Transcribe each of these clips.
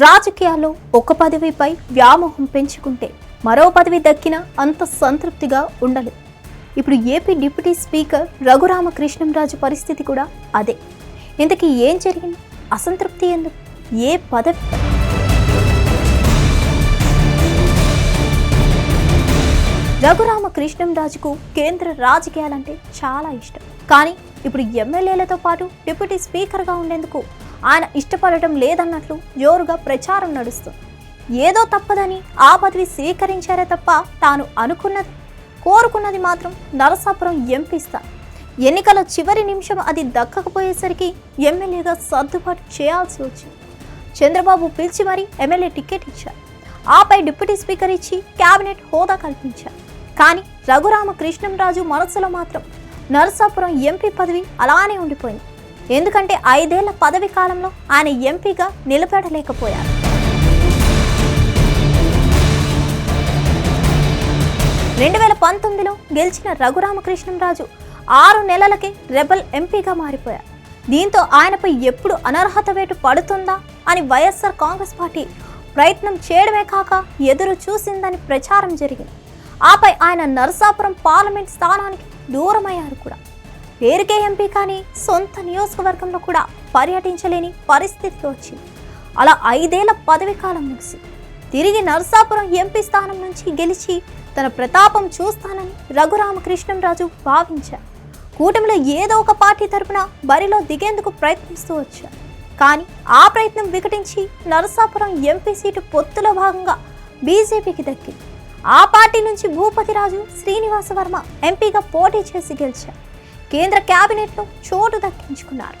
రాజకీయాల్లో ఒక పదవిపై వ్యామోహం పెంచుకుంటే మరో పదవి దక్కిన అంత సంతృప్తిగా ఉండలేదు. ఇప్పుడు ఏపీ డిప్యూటీ స్పీకర్ రఘురామకృష్ణంరాజు పరిస్థితి కూడా అదే. ఇంతకీ ఏం జరిగింది? అసంతృప్తి ఎందుకు? ఏ పదవి? రఘురామకృష్ణంరాజుకు కేంద్ర రాజకీయాలంటే చాలా ఇష్టం. కానీ ఇప్పుడు ఎమ్మెల్యేలతో పాటు డిప్యూటీ స్పీకర్గా ఉండేందుకు ఆయన ఇష్టపడటం లేదన్నట్లు జోరుగా ప్రచారం నడుస్తుంది. ఏదో తప్పదని ఆ పదవి స్వీకరించారే తప్ప తాను అనుకున్నది కోరుకున్నది మాత్రం నరసాపురం ఎంపీ స్థానం. ఎన్నికల చివరి నిమిషం అది దక్కకపోయేసరికి ఎమ్మెల్యేగా సర్దుబాటు చేయాల్సి వచ్చింది. చంద్రబాబు పిలిచి మరీ ఎమ్మెల్యే టికెట్ ఇచ్చారు. ఆపై డిప్యూటీ స్పీకర్ ఇచ్చి కేబినెట్ హోదా కల్పించారు. కానీ రఘురామకృష్ణంరాజు మనసులో మాత్రం నరసాపురం ఎంపీ పదవి అలానే ఉండిపోయింది. ఎందుకంటే ఐదేళ్ళ పదవి కాలంలో ఆయన ఎంపీగా నిలబడలేకపోయారు. రెండు వేల పంతొమ్మిదిలో గెలిచిన రఘురామకృష్ణంరాజు ఆరు నెలలకే రెబల్ ఎంపీగా మారిపోయారు. దీంతో ఆయనపై ఎప్పుడు అనర్హత వేటు పడుతుందా అని వైఎస్ఆర్ కాంగ్రెస్ పార్టీ ప్రయత్నం చేయడమే కాక ఎదురు చూసిందని ప్రచారం జరిగింది. ఆపై ఆయన నరసాపురం పార్లమెంట్ స్థానానికి దూరమయ్యారు కూడా. పేరుకే ఎంపీ కానీ సొంత నియోజకవర్గంలో కూడా పర్యటించలేని పరిస్థితికి వచ్చింది. అలా ఐదేళ్ళ పదవి కాలం ముగిసి తిరిగి నరసాపురం ఎంపీ స్థానం నుంచి గెలిచి తన ప్రతాపం చూస్తానని రఘురామకృష్ణంరాజు భావించారు. కూటమిలో ఏదో ఒక పార్టీ తరపున బరిలో దిగేందుకు ప్రయత్నిస్తూ వచ్చారు. కానీ ఆ ప్రయత్నం వికటించి నరసాపురం ఎంపీ సీటు పొత్తులో భాగంగా బీజేపీకి దక్కింది. ఆ పార్టీ నుంచి భూపతిరాజు శ్రీనివాస వర్మ ఎంపీగా పోటీ చేసి గెలిచారు. కేంద్ర కేబినెట్లో చోటు దక్కించుకున్నారు.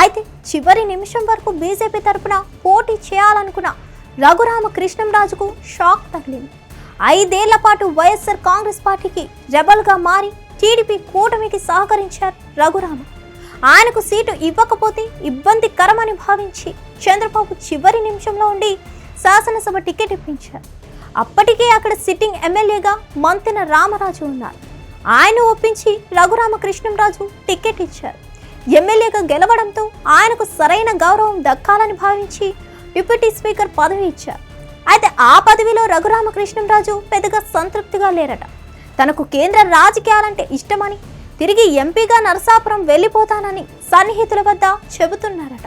అయితే చివరి నిమిషం వరకు బీజేపీ తరపున పోటీ చేయాలనుకున్న రఘురామ కృష్ణంరాజుకు షాక్ తగిలింది. ఐదేళ్ళ పాటు వైఎస్ఆర్ కాంగ్రెస్ పార్టీకి రెబల్గా మారి టీడీపీ కూటమికి సహకరించారు రఘురామ. ఆయనకు సీటు ఇవ్వకపోతే ఇబ్బందికరమని భావించి చంద్రబాబు చివరి నిమిషంలో ఉండి శాసనసభ టికెట్ ఇప్పించారు. అప్పటికే అక్కడ సిట్టింగ్ ఎమ్మెల్యేగా మంతెన రామరాజు ఉన్నారు. ఆయన ఒప్పించి రఘురామకృష్ణంరాజు టికెట్ ఇచ్చారు. ఎమ్మెల్యేగా గెలవడంతో ఆయనకు సరైన గౌరవం దక్కాలని భావించి డిప్యూటీ స్పీకర్ పదవి ఇచ్చారు. అయితే ఆ పదవిలో రఘురామకృష్ణంరాజు పెద్దగా సంతృప్తిగా లేరట. తనకు కేంద్ర రాజకీయాలంటే ఇష్టమని తిరిగి ఎంపీగా నరసాపురం వెళ్ళిపోతానని సన్నిహితుల వద్ద చెబుతున్నారట.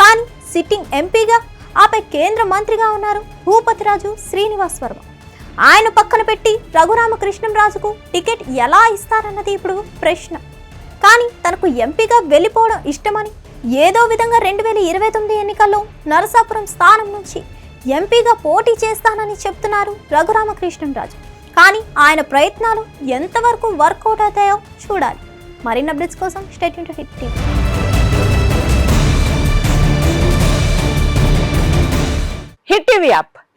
కానీ సిట్టింగ్ ఎంపీగా ఆపై కేంద్ర మంత్రిగా ఉన్నారు భూపతిరాజు శ్రీనివాస్ వర్మ. ఆయన పక్కన పెట్టి రఘురామకృష్ణంరాజుకు టికెట్ ఎలా ఇస్తారన్నది ఇప్పుడు ప్రశ్న. కానీ తనకు ఎంపీగా వెళ్ళిపోవడం ఇష్టమని ఏదో విధంగా రెండు వేల ఇరవై తొమ్మిది ఎన్నికల్లో నరసాపురం స్థానం నుంచి ఎంపీగా పోటీ చేస్తానని చెప్తున్నారు రఘురామకృష్ణంరాజు. కానీ ఆయన ప్రయత్నాలు ఎంతవరకు వర్కౌట్ అవుతాయో చూడాలి. మరిన్ని అప్డేట్స్ కోసం stay tuned to Hit TV. Hit TV app